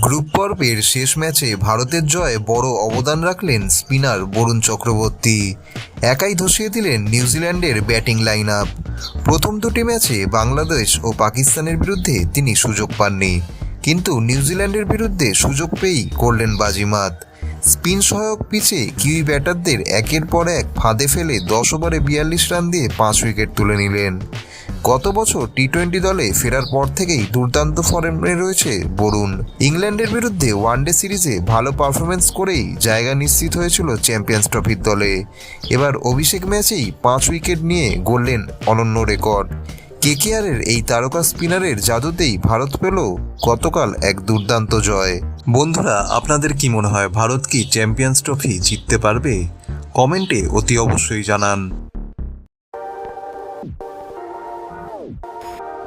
Group পর্বের শেষ ম্যাচে ভারতের জয়ে বড় অবদান রাখলেন স্পিনার বরুণ চক্রবর্তী। একাই ধসিয়ে দিলেন নিউজিল্যান্ডের ব্যাটিং লাইন আপ প্রথম দুটি ম্যাচে বাংলাদেশ ও পাকিস্তানের বিরুদ্ধে তিনি সুযোগ পাননি। কিন্তু নিউজিল্যান্ডের বিরুদ্ধে সুযোগ পেয়েই করলেন বাজিমাত। স্পিন সহায়ক পিচে কিউই ব্যাটারদের একের পর এক ফাঁদে ফেলে দশ ওভারে বিয়াল্লিশ রান দিয়ে পাঁচ উইকেট তুলে নিলেন। গত বছর টি টোয়েন্টি দলে ফেরার পর থেকেই দুর্দান্ত ফর্মে রয়েছে বরুণ। ইংল্যান্ডের বিরুদ্ধে ওয়ানডে সিরিজে ভালো পারফরমেন্স করেই জায়গা নিশ্চিত হয়েছিল চ্যাম্পিয়ন্স ট্রফির দলে। এবার অভিষেক ম্যাচেই পাঁচ উইকেট নিয়ে গড়লেন অনন্য রেকর্ড কেকেআরের এই তারকা স্পিনারের জাদুতেই ভারত পেল গতকাল এক দুর্দান্ত জয়। বন্ধুরা, আপনাদের কি মনে হয়, ভারত কি চ্যাম্পিয়ন্স ট্রফি জিততে পারবে? কমেন্টে অতি অবশ্যই জানান। Música